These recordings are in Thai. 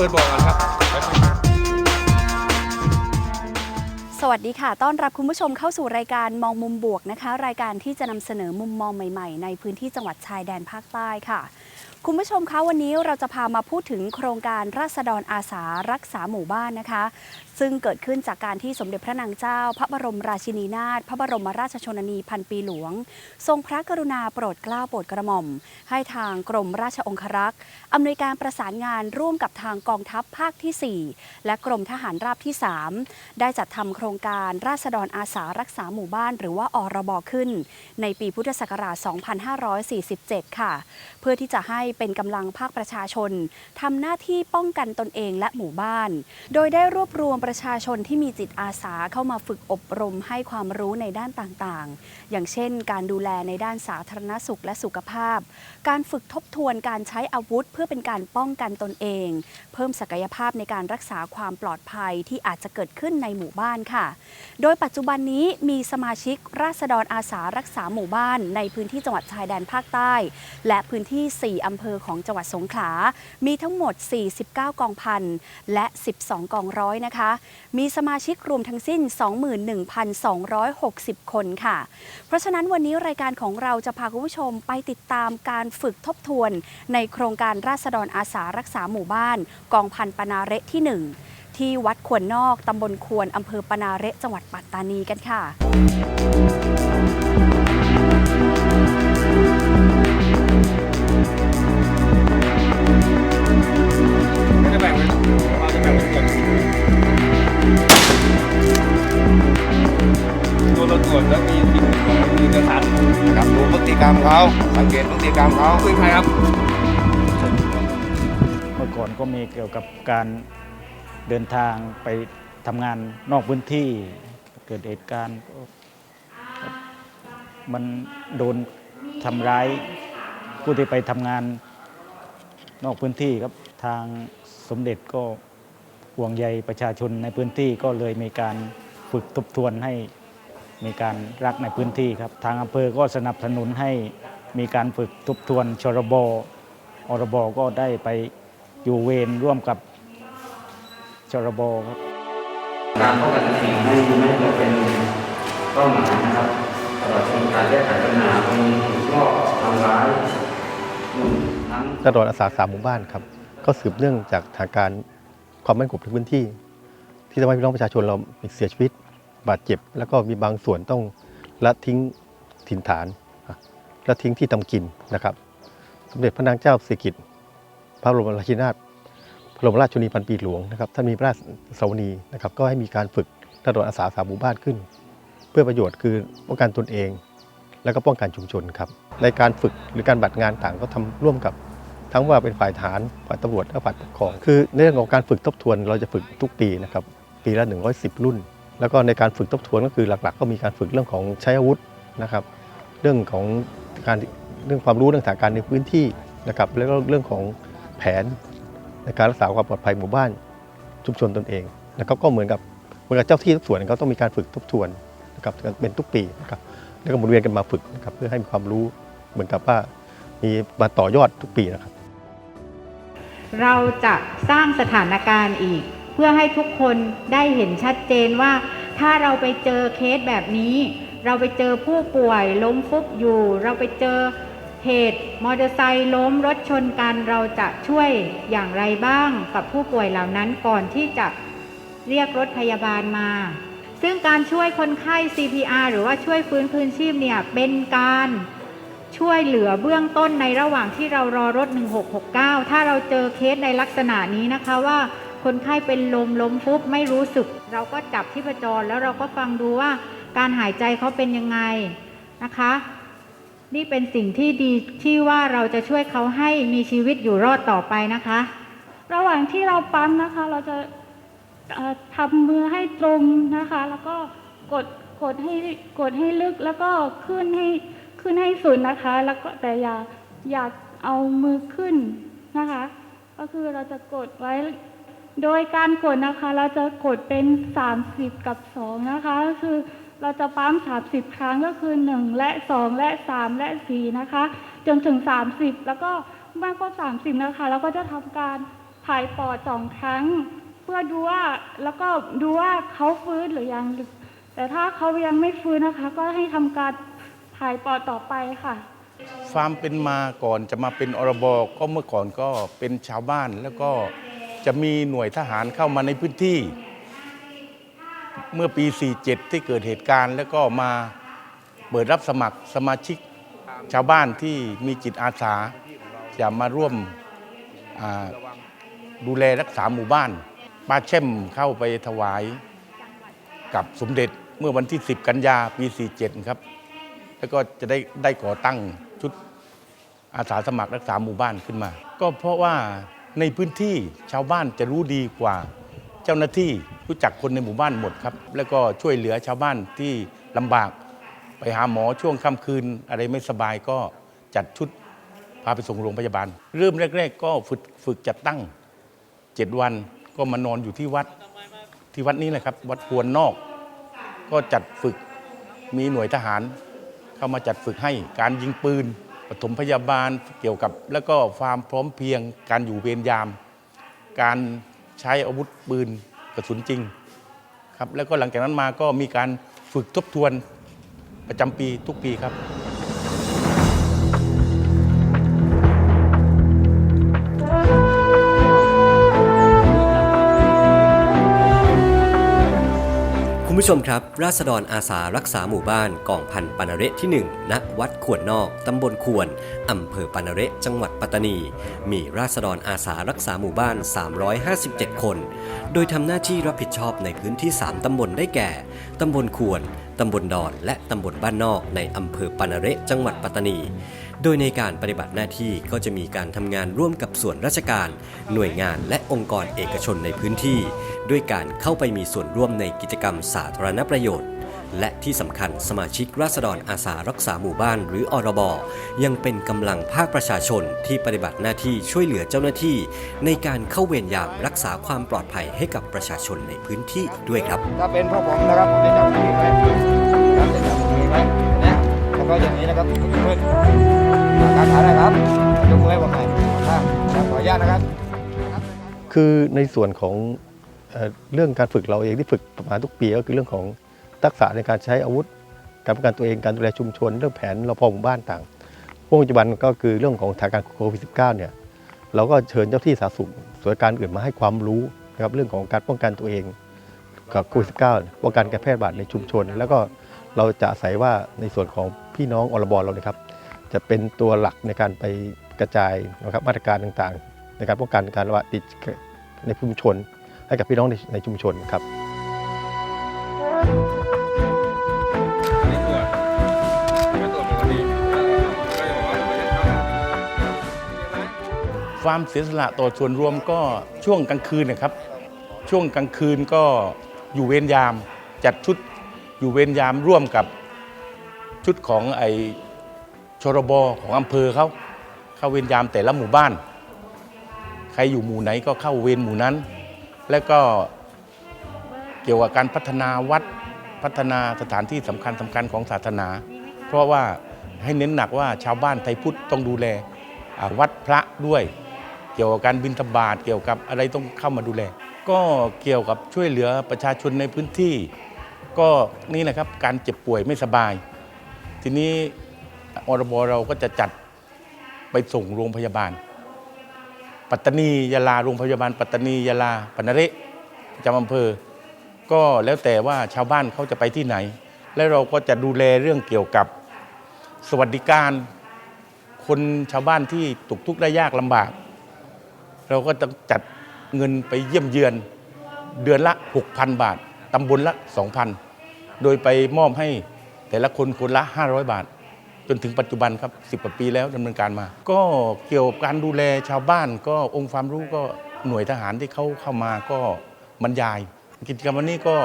เปิดบอกก่อนครับสวัสดีค่ะ ต้อนรับคุณผู้ชมเข้าสู่รายการมองมุมบวกนะคะ รายการที่จะนำเสนอมุมมองใหม่ๆ ในพื้นที่จังหวัดชายแดนภาคใต้ค่ะ คุณผู้ชมคะวันนี้เราจะพามาพูดถึงโครงการราษฎรอาสารักษาหมู่บ้านนะคะ ซึ่งเกิดขึ้นจากการที่สมเด็จพระนางเจ้า พระบรมราชินีนาถพระบรมราชชนนีพันปีหลวง ทรงพระกรุณาโปรดเกล้าโปรดกระหม่อม ให้ทางกรมราชองครักษ์อำนวยการประสานงานร่วมกับทางกองทัพภาคที่ 4 และกรมทหารราบที่ 3 ได้จัดทำโครงการราษฎรอาสารักษาหมู่บ้าน หรือว่าอรบขึ้น ในปีพุทธศักราช 2547 ค่ะ เพื่อที่จะให้เป็นกำลังภาคประชาชนทำหน้าที่ป้องกันตนเองและหมู่บ้าน โดยได้รวบรวมประชาชนที่มีจิตอาสาเข้ามาฝึกอบรมให้ความรู้ในด้านต่างๆ อย่างเช่น การดูแลในด้านสาธารณสุขและสุขภาพ การฝึกทบทวนการใช้อาวุธ เพื่อเป็นการป้องกันตนเอง เพิ่มศักยภาพในการรักษาความปลอดภัยที่อาจจะเกิดขึ้นในหมู่บ้านค่ะ โดยปัจจุบันนี้มีสมาชิกราษฎรอาสารักษาหมู่บ้าน ในพื้นที่จังหวัดชายแดนภาคใต้ และพื้นที่ 4 อำเภอของจังหวัดสงขลา มีทั้งหมด 49 กองพันและ 12 กองร้อยนะคะมีสมาชิกรวมทั้งสิ้น 21,260 คนค่ะ เพราะฉะนั้นวันนี้รายการของเราจะพาคุณผู้ชมไปติดตามการฝึกทบทวน ในโครงการราษฎรอาสารักษาหมู่บ้าน กองพันปนาเระที่ 1 ที่วัดขวนนอกตำบลควนอำเภอปนาเระจังหวัดปัตตานีกันค่ะ ตัวเราตรวจแล้วมีทีมมีกระสันนะครับดูพฤติกรรมเขาสังเกตพฤติกรรมเขาคุยใครครับ เมื่อก่อนก็มีเกี่ยวกับการเดินทางไปทำงานนอกพื้นที่ เกิดเหตุการณ์ก็มันโดนทำร้ายผู้ที่ไปทำงานนอกพื้นที่ครับทางสมเด็จก็ห่วงใยประชาชนในพื้นที่ก็เลยมีการฝึกทบทวนให้ มีการรักในพื้นที่ครับ ทางอำเภอก็สนับสนุนให้มีการฝึกทบทวนชรบอรบก็ได้ไปอยู่เวรร่วมกับชรบครับการป้องกันสิ่งให้ไม่เกิดเป็นเป้าหมายนะครับตลอดจนการแก้ไขปัญหาตรงถูกลอบทำร้ายทั้งตลอดอาสาสามหมู่บ้านครับ ก็สืบเนื่องจากสถานการณ์ความมั่นคงในพื้นที่ ที่ทำให้พี่น้องประชาชนเราเสียชีวิต บาดเจ็บ แล้วก็มีบางส่วนต้องละทิ้งถิ่นฐานละทิ้งที่ทำกินนะครับ สมเด็จพระนางเจ้าสิริกิติ์พระบรมราชินีนาถพระบรมราชชนนีพันปีหลวงนะครับท่านมีพระราชสวนีนะครับก็ให้มีการฝึกตลอดอาสาสามหมู่บ้านขึ้น เพื่อประโยชน์คือป้องกันตนเอง แล้วก็ป้องกันชุมชนครับในการฝึกหรือการบัตรงานต่างก็ทำร่วมกับทั้งว่าเป็นฝ่ายทหารฝ่ายตำรวจและฝ่ายปกครอง คือในเรื่องของการฝึกทบทวนเราจะฝึกทุกปีนะครับ ปีละ 110 รุ่น แล้วก็ในการฝึกทบทวนก็คือหลัก ๆ ก็มีการฝึกเรื่องของใช้อาวุธนะครับ เรื่องของการเรื่องความรู้เรื่องสถานการณ์ในพื้นที่นะครับ แล้วก็เรื่องของแผนในการรักษาความปลอดภัยหมู่บ้านชุมชนตนเองแล้วก็ก็เหมือนกับเหมือนกับเจ้าที่ทุกส่วนเขาต้องมีการฝึกทบทวนนะครับเป็นทุกปีนะครับแล้วก็หมุนเวียนกันมาฝึกนะครับเพื่อให้มีความรู้เหมือนกับว่ามีมาต่อยอดทุกปีนะครับ เราจะสร้างสถานการณ์อีก พื่อให้ทุกคนได้เห็นชัดเจนว่า ถ้าเราไปเจอเคสแบบนี้ เราไปเจอผู้ป่วยล้มฟุบอยู่ เราไปเจอเหตุมอเตอร์ไซค์ล้มรถชนกันเราจะช่วยอย่างไรบ้างกับผู้ป่วยเหล่านั้นก่อนที่จะเรียกรถพยาบาลมา ซึ่งการช่วยคนไข้ CPR หรือว่าช่วยฟื้นคืนชีพเนี่ยเป็นการช่วยเหลือเบื้องต้นในระหว่างที่เรารอรถ 1669 ถ้าเราเจอเคสในลักษณะนี้นะคะว่า คนไข้เป็นลมล้มฟุบไม่รู้สึก เราก็จับที่ประจรแล้วเราก็ฟังดูว่าการหายใจเขาเป็นยังไงนะคะ นี่เป็นสิ่งที่ดีที่ว่าเราจะช่วยเขาให้มีชีวิตอยู่รอดต่อไปนะคะ ระหว่างที่เราปั๊มนะคะ เราจะทำมือให้ตรงนะคะ แล้วก็กดกดให้กดให้ลึกแล้วก็ขึ้นให้ขึ้นให้สุดนะคะ แล้วก็แต่อย่าอย่าเอามือขึ้นนะคะ ก็คือเราจะกดไว้ โดยการกดนะคะ เราจะกดเป็น 30 กับ 2 นะคะ คือเราจะปั๊ม 30 ครั้งก็คือ 1 และ 2 และ 3 และ 4 นะคะ จนถึง 30 แล้วก็มากกว่า30 นะคะ เราก็จะทำการถ่ายปอดสองครั้ง เพื่อดูว่าแล้วก็ดูว่าเขาฟื้นหรือยัง แต่ถ้าเขายังไม่ฟื้นนะคะ ก็ให้ทำการถ่ายปอดต่อไปค่ะความเป็นมาก่อนจะมาเป็นอรบก็เมื่อก่อนก็เป็นชาวบ้านแล้วก็ จะมีหน่วยทหารเข้ามาในพื้นที่ เมื่อปี 47 ที่เกิดเหตุการณ์ แล้วก็มาเปิดรับสมัครสมาชิกชาวบ้านที่มีจิตอาสา จะมาร่วมดูแลรักษาหมู่บ้าน ป้าแช่มเข้าไปถวายกับสมเด็จเมื่อวันที่ 10 กันยาปี 47 ครับ แล้วก็จะได้ได้ก่อตั้งชุดอาสาสมัครรักษาหมู่บ้านขึ้นมา ก็เพราะว่า ในพื้นที่ชาวบ้านจะรู้ดีกว่า เจ้าหน้าที่รู้จักคนในหมู่บ้านหมดครับ แล้วก็ช่วยเหลือชาวบ้านที่ลำบาก ไปหาหมอช่วงค่ำคืน อะไรไม่สบายก็จัดชุดพาไปส่งโรงพยาบาล เริ่มแรก ๆ ก็ฝึกฝึกจัดตั้งเจ็ดวันก็มานอนอยู่ที่วัดที่วัดนี้แหละครับ วัดพวนนอก ก็จัดฝึกมีหน่วยทหาร เข้ามาจัดฝึกให้การยิงปืน ปฐมพยาบาลเกี่ยวกับแล้วก็ความพร้อมเพรียง การอยู่เวรยาม การใช้อาวุธปืนกระสุนจริงครับแล้วก็หลังจากนั้นมาก็มีการฝึกทบทวนประจำปีทุกปีครับ ผู้ชมครับ ราษฎรอาสารักษาหมู่บ้านกองพันปานาเรที่ 1 ณ วัดขวนนอก ตำบลขวน อำเภอปานาเรจังหวัดปัตตานี มีราษฎรอาสารักษาหมู่บ้าน 357 คน โดยทำหน้าที่รับผิดชอบในพื้นที่ 3 ตำบลได้แก่ ตำบลขวน ตำบลดอน และตำบลบ้านนอกในอำเภอปานาเรจังหวัดปัตตานี โดยในการปฏิบัติหน้าที่ก็จะมีการทำงานร่วมกับส่วนราชการ หน่วยงานและองค์กรเอกชนในพื้นที่ ด้วยการเข้าไปมีส่วนร่วมในกิจกรรมสาธารณประโยชน์ และที่สำคัญสมาชิกราษฎรอาสารักษาหมู่บ้านหรืออรบยังเป็นกำลังภาคประชาชนที่ปฏิบัติหน้าที่ช่วยเหลือเจ้าหน้าที่ ในการเข้าเวรยามรักษาความปลอดภัยให้กับประชาชนในพื้นที่ด้วยครับ ถ้าเป็นพวกผมนะครับผมจะจับมือไว้ครับจะจับมือไว้นะแล้วก็อย่างนี้นะครับย การขาได้ครับยกมือให้ผมหน่อยครับขออนุญาตนะครับ คือในส่วนของเอเรื่องการฝึกเราเองที่ฝึกประมาณทุกปีก็คือเรื่องของทักษะในการใช้อาวุธ การป้องกันตัวเองการดูแลชุมชน เรื่องแผนรพหมู่บ้านต่างพวกปัจจุบันก็คือเรื่องของสถานการณ์โควิด -19 เนี่ยเราก็เชิญเจ้าที่สาธารณสุขส่วนการอื่นมาให้ความรู้นะครับเรื่องของการป้องกันตัวเองกับโควิด -19 ป้องกันการแพร่ระบาดในชุมชน แล้วก็เราจะอาศัยว่าในส่วนของพี่น้องอรบอเราเนี่ยครับ จะเป็นตัวหลักในการไปกระจายนะครับมาตรการต่างๆ ในการป้องกันการระบาดติดในชุมชน ให้กับพี่น้องในในชุมชนครับความเสียสละต่อส่วนรวมก็ช่วงกลางคืนนะครับ ช่วงกลางคืนก็อยู่เวรยามจัดชุดอยู่เวรยามร่วมกับชุดของไอ ชรบของอำเภอเขาเข้าเวรยามแต่ละหมู่บ้าน ใครอยู่หมู่ไหนก็เข้าเวรหมู่นั้น แล้วก็เกี่ยวกับการพัฒนาวัดพัฒนาสถานที่สำคัญสำคัญของศาสนา เพราะว่าให้เน้นหนักว่าชาวบ้านไทยพุทธต้องดูแลวัดพระด้วย เกี่ยวกับการบินทบาทเกี่ยวกับอะไรต้องเข้ามาดูแล ก็เกี่ยวกับช่วยเหลือประชาชนในพื้นที่ ก็นี่นะครับการเจ็บป่วยไม่สบาย ทีนี้ อรบเราก็จะจัดไปส่งโรงพยาบาล ปัตตานียาลาโรงพยาบาล ปัตตานียาลาปนเรประจำอำเภอ ก็แล้วแต่ว่าชาวบ้านเขาจะไปที่ไหน แล้วเราก็จะดูแลเรื่องเกี่ยวกับสวัสดิการ คนชาวบ้านที่ตกทุกข์ได้ยากลำบาก เราก็ต้องจัดเงินไปเยี่ยมเยือนเดือนละ 6,000 บาทตำบลละ 2,000 โดยไปมอบให้แต่ละคนคนละ 500 บาท จนถึงปัจจุบันครับ 10กว่าปีแล้วดำเนินการมา ก็เกี่ยวกับการดูแลชาวบ้าน ก็องค์ความรู้ก็หน่วยทหารที่เขาเข้ามาก็บรรยาย กิจกรรมวันนี้ก็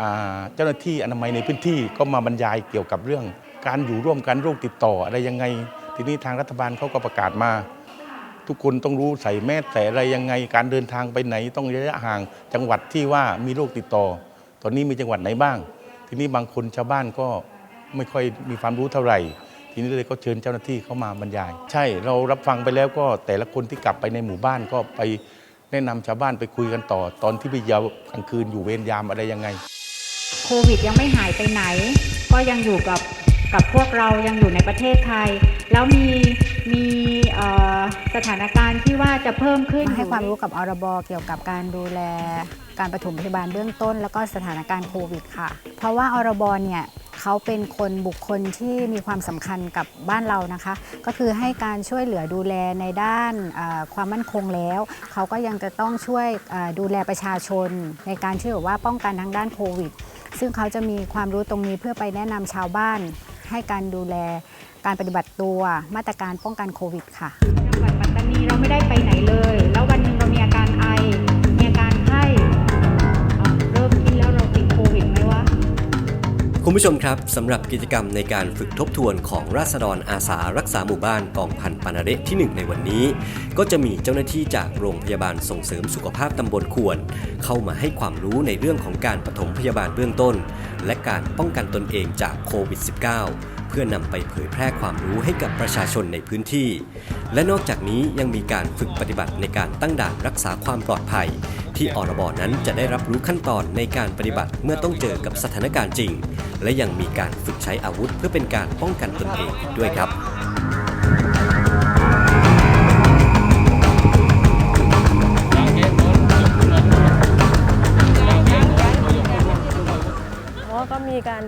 อ่าเจ้าหน้าที่อนามัยในพื้นที่ก็มาบรรยายเกี่ยวกับเรื่อง การอยู่ร่วมกันโรคติดต่ออะไรยังไง ทีนี้ทางรัฐบาลเขาก็ประกาศมา ทุกคนต้องรู้ใส่แมสแต่อะไรยังไงการเดินทางไปไหนต้องระยะห่างจังหวัดที่ว่ามีโรคติดต่อ ตอนนี้มีจังหวัดไหนบ้าง ทีนี้บางคนชาวบ้านก็ไม่ค่อยมีความรู้เท่าไหร่ ทีนี้เลยก็เชิญเจ้าหน้าที่เข้ามาบรรยาย ใช่เรารับฟังไปแล้วก็แต่ละคนที่กลับไปในหมู่บ้านก็ไปแนะนำชาวบ้านไปคุยกันต่อ ตอนที่ไปยาวกลางคืนอยู่เวรยามอะไรยังไง โควิดยังไม่หายไปไหน ก็ยังอยู่กับกับพวกเรายังอยู่ในประเทศไทย แล้วมีมีเอ่อสถานการณ์ที่ว่าจะเพิ่มขึ้นมาให้ความรู้กับอรบเกี่ยวกับการดูแลการปฐมพยาบาลเบื้องต้น แล้วก็สถานการณ์โควิดค่ะ เพราะว่าอรบเนี่ย เขาเป็นคนบุคคลที่มีความสำคัญกับบ้านเรานะคะ ก็คือให้การช่วยเหลือดูแลในด้านความมั่นคงแล้ว เขาก็ยังจะต้องช่วยดูแลประชาชน ในการที่แบบว่าป้องกันทางด้านโควิด ซึ่งเขาจะมีความรู้ตรงนี้เพื่อไปแนะนำชาวบ้าน ให้การดูแลการปฏิบัติตัวมาตรการป้องกันโควิดค่ะจังหวัดปัตตานีเราไม่ได้ไปไหนเลย แล้ววันนึง คุณผู้ชมครับสำหรับกิจกรรมในการฝึกทบทวนของราษฎรอาสารักษาหมู่บ้านกองพันปานาเระที่ 1 ในวันนี้ ก็จะมีเจ้าหน้าที่จากโรงพยาบาลส่งเสริมสุขภาพตำบลควร เข้ามาให้ความรู้ในเรื่องของการปฐมพยาบาลเบื้องต้น และการป้องกันตนเองจากโควิด -19 เพื่อนำไปเผยแพร่ความรู้ให้กับประชาชนในพื้นที่ และนอกจากนี้ยังมีการฝึกปฏิบัติในการตั้งด่านรักษาความปลอดภัย ที่อรบนั้นจะได้รับรู้ขั้นตอนในการปฏิบัติเมื่อต้องเจอกับสถานการณ์จริง และยังมีการฝึกใช้อาวุธเพื่อเป็นการป้องกันตนเองอีกด้วยครับเพราะก็มีการ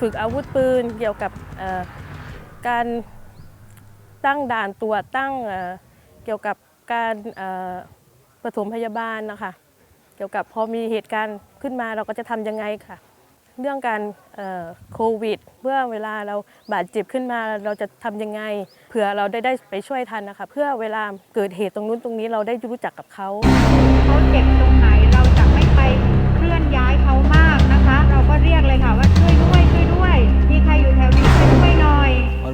ฝึกอาวุธปืน เกี่ยวกับการตั้งด่านตรวจตั้งเกี่ยวกับการปฐมพยาบาลนะคะ เกี่ยวกับพอมีเหตุการณ์ขึ้นมาเราก็จะทำยังไงค่ะ เรื่องการโควิดเมื่อเวลาเราบาดเจ็บขึ้นมาเราจะทำยังไงเผื่อเราได้ได้ไปช่วยทันนะคะ เพื่อเวลาเกิดเหตุตรงนู้นตรงนี้เราได้รู้จักกับเขาเขาเจ็บตรงไหนเราจะไม่ไปเคลื่อนย้ายเขามากนะคะ เราก็เรียกเลยค่ะว่า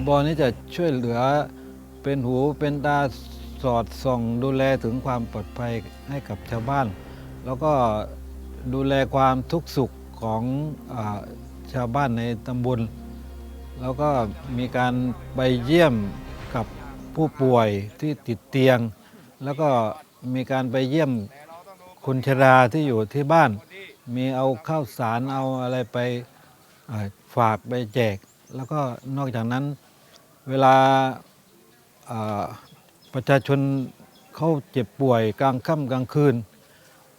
อยอรบนี้จะช่วยเหลือเป็นหูเป็นตาสอดส่องดูแลถึงความปลอดภัยให้กับชาวบ้าน แล้วก็ดูแลความทุกข์สุขของอชาวบ้านในตำบล แล้วก็มีการไปเยี่ยมกับผู้ป่วยที่ติดเตียง แล้วก็มีการไปเยี่ยมคนชราที่อยู่ที่บ้าน มีเอาข้าวสารเอาอะไรไปฝากไปแจก แล้วก็นอกจากนั้น เวลาประชาชนเขาเจ็บป่วยกลางค่ำกลางคืน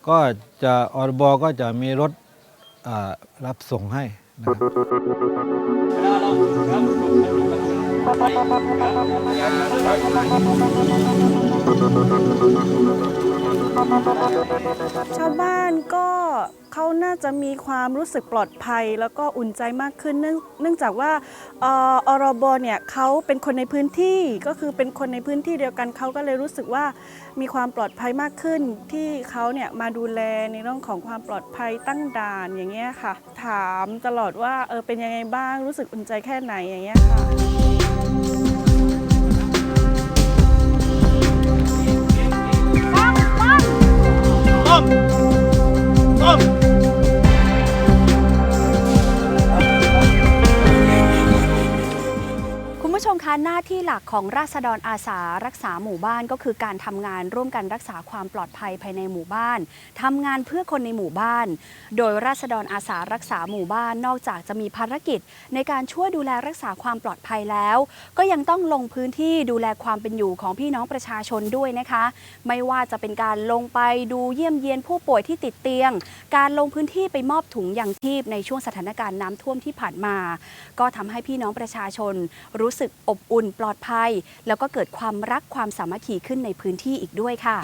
ก็จะอรบก็จะมีรถรับส่งให้นะครับ ชาวบ้านก็เขาน่าจะมีความรู้สึกปลอดภัย แล้วก็อุ่นใจมากขึ้นเนื่องเนื่องจากว่าอ่ออรบเนี่ยเขาเป็นคนในพื้นที่ก็คือเป็นคนในพื้นที่เดียวกันเขาก็เลยรู้สึกว่ามีความปลอดภัยมากขึ้น ที่เขาเนี่ยมาดูแลในเรื่องของความปลอดภัยตั้งด่านอย่างเงี้ยค่ะ ถามตลอดว่าเออเป็นยังไงบ้างรู้สึกอุ่นใจแค่ไหนอย่างเงี้ยค่ะ คุ คะหน้าที่หลักของราษฎรอาสารักษาหมู่บ้านก็คือการทำงานร่วมกันรักษาความปลอดภัยภายในหมู่บ้านทำงานเพื่อคนในหมู่บ้าน โดยราษฎรอาสารักษาหมู่บ้านนอกจากจะมีภารกิจ ในการช่วยดูแลรักษาความปลอดภัยแล้ว ก็ยังต้องลงพื้นที่ดูแลความเป็นอยู่ของพี่น้องประชาชนด้วยนะคะ ไม่ว่าจะเป็นการลงไปดูเยี่ยมเยียนผู้ป่วยที่ติดเตียง การลงพื้นที่ไปมอบถุงยางชีพในช่วงสถานการณ์น้ำท่วมที่ผ่านมา ก็ทำให้พี่น้องประชาชนรู้สึกอบอุ่นปลอดภัย แล้วก็เกิดความรักความสามัคคีขึ้นในพื้นที่อีกด้วยค่ะ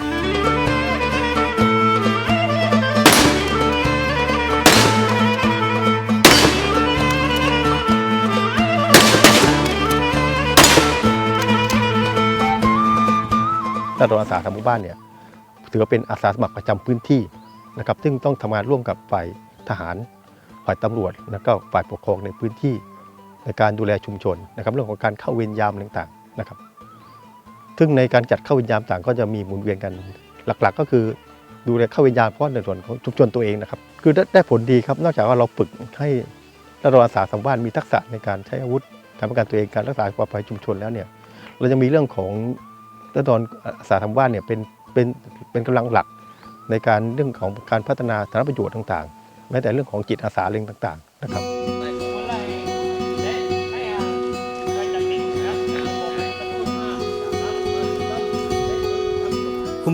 ราษฎรอาสาทางหมู่บ้านเนี่ยถือว่าเป็นอาสาสมัครประจำพื้นที่นะครับซึ่งต้องทำงานร่วมกับฝ่ายทหาร ฝ่ายตำรวจ แล้วก็ฝ่ายปกครองในพื้นที่ ในการดูแลชุมชนนะครับเรื่องของการเข้าเวรยามต่างๆนะครับ ซึ่งในการจัดเข้าเวรยามต่างก็จะมีหมุนเวียนกันหลักๆ ก็คือดูแลเข้าเวรยามเพราะในส่วนของชุมชนตัวเองนะครับ คือได้ผลดีครับนอกจากว่าเราฝึกให้และเราอาสาสมัครบ้านมีทักษะในการใช้อาวุธการป้องกันตัวเองการรักษาความปลอดภัยชุมชนแล้วเนี่ยเราจะมีเรื่องของรัฐดรอาสาสมัครบ้านเนี่ยเป็นเป็นเป็นกำลังหลักในการเรื่องของการพัฒนาสาธารณประโยชน์ต่างๆแม้แต่เรื่องของจิตอาสาเรื่องต่าง ๆ นะครับ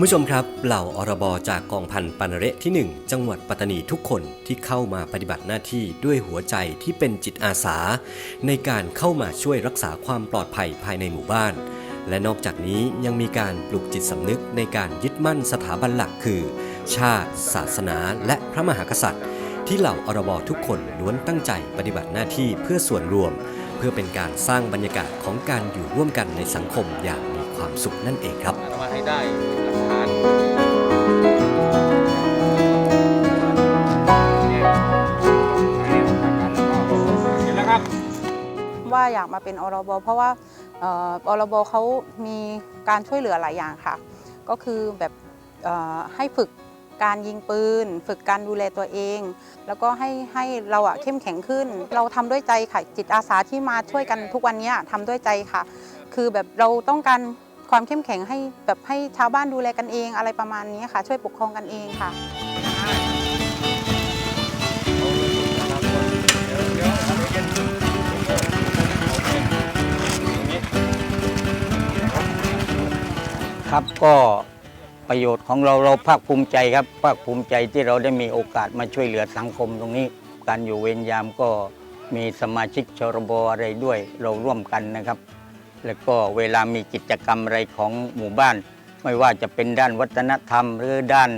คุณผู้ชมครับ เหล่าอรบจากกองพันปันเระที่ 1 จังหวัดปัตตานีทุกคนที่เข้ามาปฏิบัติหน้าที่ด้วยหัวใจที่เป็นจิตอาสา ในการเข้ามาช่วยรักษาความปลอดภัยภายในหมู่บ้าน และนอกจากนี้ยังมีการปลุกจิตสำนึกในการยึดมั่นสถาบันหลักคือ ชาติ ศาสนา และพระมหากษัตริย์ ที่เหล่าอรบทุกคนล้วนตั้งใจปฏิบัติหน้าที่เพื่อส่วนรวม เพื่อเป็นการสร้างบรรยากาศของการอยู่ร่วมกันในสังคมอย่างมีความสุขนั่นเองครับมาให้ได้ ว่าอยากมาเป็นอรบเพราะว่าเอ่ออรบเขามีการช่วยเหลือหลายอย่างค่ะ ก็คือแบบให้ฝึกการยิงปืน ฝึกการดูแลตัวเอง แล้วก็ให้ให้เราอะเข้มแข็งขึ้น เราทำด้วยใจค่ะจิตอาสาที่มาช่วยกันทุกวันนี้ยทำด้วยใจค่ะ คือแบบเราต้องการ ความเข้มแข็งให้แบบให้ชาวบ้านดูแลกันเองอะไรประมาณนี้ค่ะ ช่วยปกครองกันเองค่ะครับก็ประโยชน์ของเราเราภาคภูมิใจครับ ภาคภูมิใจที่เราได้มีโอกาสมาช่วยเหลือสังคมตรงนี้ การอยู่เวรยามก็มีสมาชิกชรบอะไรด้วยเราร่วมกันนะครับ แล้วก็เวลามีกิจกรรมอะไรของหมู่บ้าน ไม่ว่าจะเป็นด้านวัฒนธรรม หรือด้าน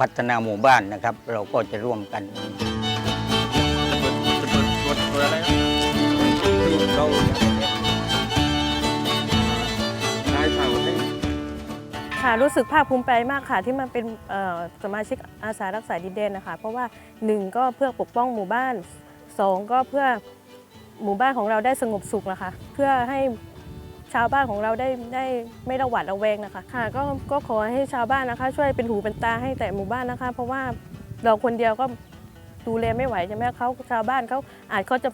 พัฒนาหมู่บ้านนะครับ เราก็จะร่วมกันค่ะรู้สึกภาคภูมิใจมากค่ะ ที่มาเป็นสมาชิกอาสารักษาดินแดนนะคะ เพราะว่าหนึ่งก็เพื่อปกป้องหมู่บ้านสองก็เพื่อ หมู่บ้านของเราได้สงบสุขนะคะ เพื่อให้ชาวบ้านของเราได้ได้ไม่ระหวาดระแวงนะคะค่ะก็ก็ขอให้ชาวบ้านนะคะ ช่วยเป็นหูเป็นตาให้แต่หมู่บ้านนะคะ เพราะว่าเราคนเดียวก็ดูแลไม่ไหวใช่ไหมเขาชาวบ้านเขาอาจเขาจะ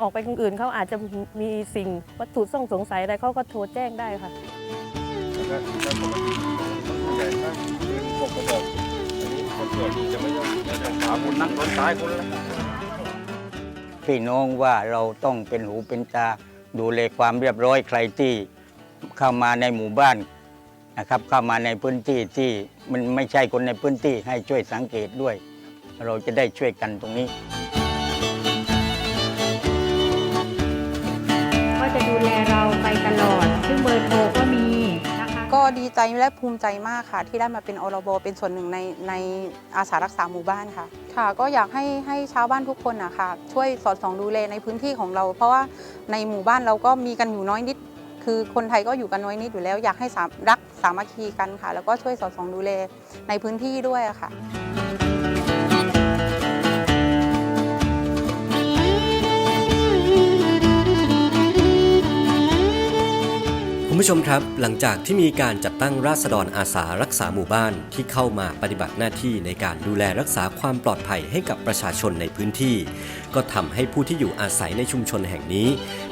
ออกไปคนอื่นเขาอาจจะมีสิ่งวัตถุต้องสงสัยอะไรเขาก็โทรแจ้งได้ค่ะแล้วก็แล้วกติส่วนใหญ่ถ้าปืนพกกระบอกอันนี้คนส่วนจะไม่ยอมจะขาคนนั่งคนซ้ายคนละ พี่น้องว่าเราต้องเป็นหูเป็นตา ดูแลความเรียบร้อยใครที่เข้ามาในหมู่บ้านนะครับเข้ามาในพื้นที่ที่มันไม่ใช่คนในพื้นที่ให้ช่วยสังเกตด้วย เราจะได้ช่วยกันตรงนี้ ก็จะดูแลเราไปตลอด ซึ่งเบอร์โทรก็ ก็ดีใจและภูมิใจมากค่ะ ที่ได้มาเป็นอรบเป็นส่วนหนึ่งในในอาสารักษาหมู่บ้านค่ะ ค่ะ ก็อยากให้ให้ชาวบ้านทุกคนนะคะช่วยสอดส่องดูแลในพื้นที่ของเรา เพราะว่าในหมู่บ้านเราก็มีกันอยู่น้อยนิด คือคนไทยก็อยู่กันน้อยนิดอยู่แล้ว อยากให้สามรักสามัคคีกันค่ะ แล้วก็ช่วยสอดส่องดูแลในพื้นที่ด้วยค่ะ ผู้ชมครับ หลังจากที่มีการจัดตั้งราษฎรอาสารักษาหมู่บ้านที่เข้ามาปฏิบัติหน้าที่ในการดูแลรักษาความปลอดภัยให้กับประชาชนในพื้นที่ ก็ทำให้ผู้ที่อยู่อาศัยในชุมชนแห่งนี้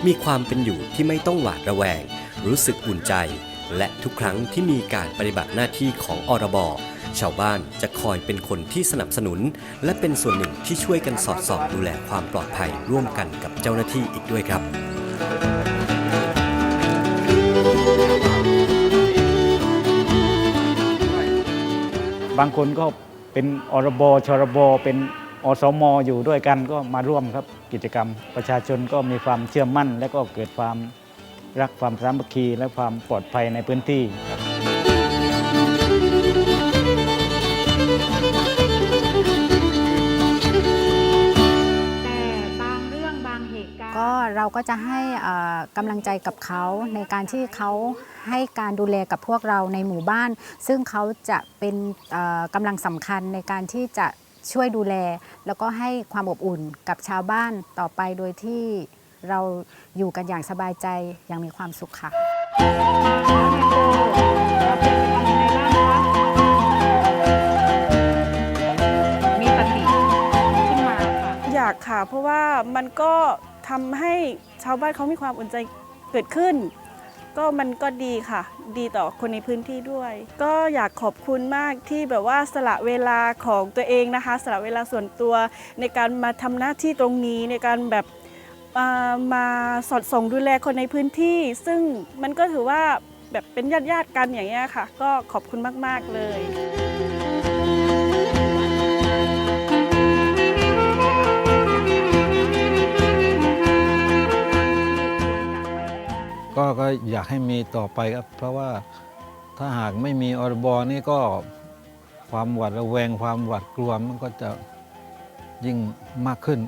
มีความเป็นอยู่ที่ไม่ต้องหวาดระแวง รู้สึกอุ่นใจ และทุกครั้งที่มีการปฏิบัติหน้าที่ของอรบชาวบ้านจะคอยเป็นคนที่สนับสนุน และเป็นส่วนหนึ่งที่ช่วยกันสอดส่องดูแลความปลอดภัยร่วมกันกับเจ้าหน้าที่อีกด้วยครับ บางคนก็เป็นอรบชรบเป็นอสมอยู่ด้วยกันก็มาร่วมครับกิจกรรม ประชาชนก็มีความเชื่อมั่น และก็เกิดความรักความสามัคคีและความปลอดภัยในพื้นที่ครับ เราก็จะให้เอ่อกำลังใจกับเขาในการที่เขาให้การดูแลกับพวกเราในหมู่บ้าน ซึ่งเขาจะเป็นเอ่อกำลังสำคัญในการที่จะช่วยดูแล แล้วก็ให้ความอบอุ่นกับชาวบ้านต่อไปโดยที่เราอยู่กันอย่างสบายใจอย่างมีความสุขค่ะมีปฏิขึ้นมาค่ะอยากค่ะค่ะเพราะว่ามันก็ ทำให้ชาวบ้านเขามีความอุ่นใจเกิดขึ้น ก็มันก็ดีค่ะ ดีต่อคนในพื้นที่ด้วย ก็อยากขอบคุณมากที่แบบว่าสละเวลาของตัวเองนะคะ สละเวลาส่วนตัวในการมาทำหน้าที่ตรงนี้ในการแบบมาสอดส่องดูแลคนในพื้นที่ ซึ่งมันก็ถือว่าแบบเป็นญาติญาติๆกันอย่างเงี้ยค่ะ ก็ขอบคุณมาก ๆ เลย อยากให้มีต่อไปครับ เพราะว่าถ้าหากไม่มีอรบนี่ก็ความหวาดระแวงความหวาดกลัวมันก็จะยิ่งมากขึ้น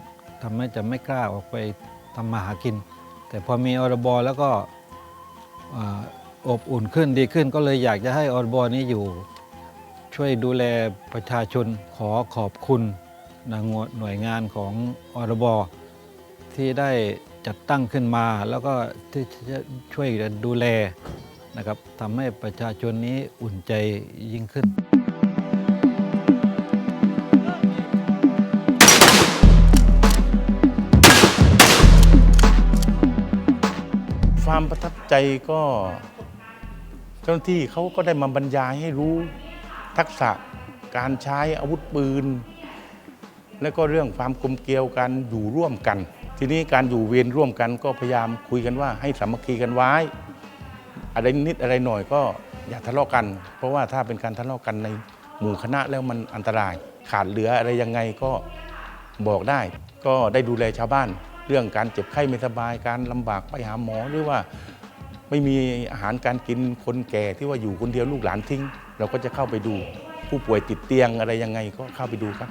ทำให้จะไม่กล้าออกไปทำมาหากิน แต่พอมีอรบแล้วก็ออบอุ่นขึ้นดีขึ้น ก็เลยอยากจะให้อรบนี้อยู่ ช่วยดูแลประชาชนขอขอบคุณนะหน่วยงานของอรบที่ได้ จัดตั้งขึ้นมา แล้วก็ที่จะช่วยดูแลนะครับทำให้ประชาชนนี้อุ่นใจยิ่งขึ้น ความประทับใจก็เจ้าหน้าที่เขาก็ได้มาบรรยายให้รู้ทักษะการใช้อาวุธปืน และก็เรื่องความกลมเกลียวกันอยู่ร่วมกัน ทีนี้การอยู่เวรร่วมกันก็พยายามคุยกันว่าให้สามัคคีกันไว้ อะไรนิดอะไรหน่อยก็อย่าทะเลาะกัน เพราะว่าถ้าเป็นการทะเลาะกันในหมู่คณะแล้วมันอันตราย ขาดเหลืออะไรยังไงก็บอกได้ ก็ได้ดูแลชาวบ้าน เรื่องการเจ็บไข้ไม่สบายการลำบากไปหาหมอหรือว่าไม่มีอาหารการกินคนแก่ที่ว่าอยู่คนเดียวลูกหลานทิ้ง เราก็จะเข้าไปดูผู้ป่วยติดเตียงอะไรยังไงก็เข้าไปดูครับ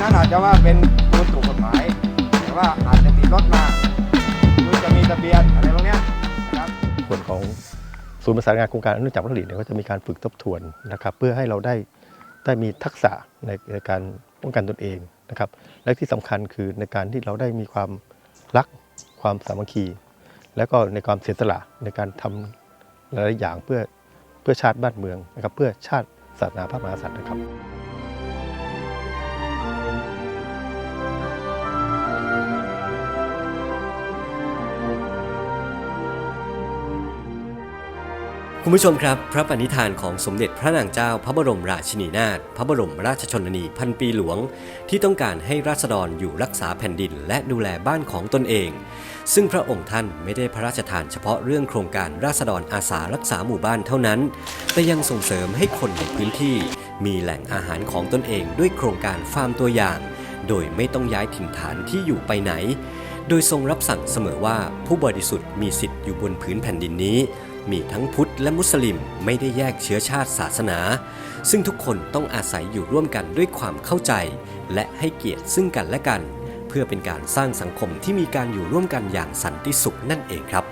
นั้นอาจจะว่าเป็นกกฎหมาย แต่ว่าอาจจะติดรถมาปืนจะมีทะเบียนอะไรพวกเนี้ยนะครับส่วนของศูนย์ประสานงานโครงการอนุจักรผลิตเนี่ยก็จะมีการฝึกทบทวนนะครับ เพื่อให้เราได้ได้มีทักษะในการป้องกันตนเองนะครับ และที่สำคัญคือในการที่เราได้มีความรักความสามัคคี แล้วก็ในความเสียสละในการทำหลายอย่างเพื่อเพื่อชาติบ้านเมืองนะครับ เพื่อชาติศาสนาพระมหากษัตริย์นะครับ คุณผู้ชมครับ พระปณิธานของสมเด็จพระนางเจ้า พระบรมราชินีนาถพระบรมราชชนนีพันปีหลวง ที่ต้องการให้ราษฎรอยู่รักษาแผ่นดินและดูแลบ้านของตนเอง ซึ่งพระองค์ท่านไม่ได้พระราชทานเฉพาะเรื่องโครงการราษฎรอาสารักษาหมู่บ้านเท่านั้น แต่ยังส่งเสริมให้คนในพื้นที่ มีแหล่งอาหารของตนเองด้วยโครงการฟาร์มตัวอย่าง โดยไม่ต้องย้ายถิ่นฐานที่อยู่ไปไหน โดยทรงรับสั่งเสมอว่าผู้บริสุทธิ์มีสิทธิ์อยู่บนพื้นแผ่นดินนี้ มีทั้งพุทธและมุสลิมไม่ได้แยกเชื้อชาติศาสนา ซึ่งทุกคนต้องอาศัยอยู่ร่วมกันด้วยความเข้าใจ และให้เกียรติซึ่งกันและกัน เพื่อเป็นการสร้างสังคมที่มีการอยู่ร่วมกันอย่างสันติสุขนั่นเองครับ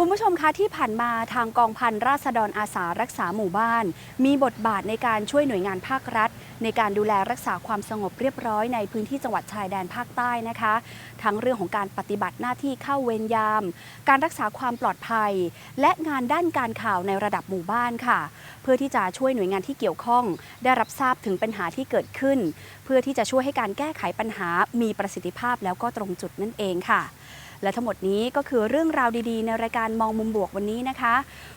คุณผู้ชมคะที่ผ่านมาทางกองพันราษฎรอาสารักษาหมู่บ้าน มีบทบาทในการช่วยหน่วยงานภาครัฐ ในการดูแลรักษาความสงบเรียบร้อยในพื้นที่จังหวัดชายแดนภาคใต้นะคะ ทั้งเรื่องของการปฏิบัติหน้าที่เข้าเวรยาม การรักษาความปลอดภัย และงานด้านการข่าวในระดับหมู่บ้านค่ะ เพื่อที่จะช่วยหน่วยงานที่เกี่ยวข้อง ได้รับทราบถึงปัญหาที่เกิดขึ้น เพื่อที่จะช่วยให้การแก้ไขปัญหามีประสิทธิภาพแล้วก็ตรงจุดนั่นเองค่ะ และทั้งหมดนี้ก็คือเรื่องราวดีๆ ในรายการมองมุมบวกวันนี้นะคะ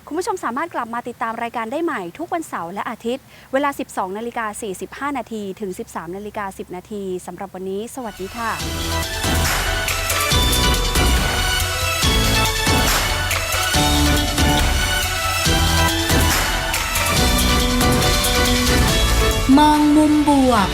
คุณผู้ชมสามารถกลับมาติดตามรายการได้ใหม่ทุกวันเสาร์และอาทิตย์ เวลา 12นาฬิกา45นาทีถึง 13นาฬิกา10นาทีสำหรับวันนี้ สวัสดีค่ะมองมุมบวก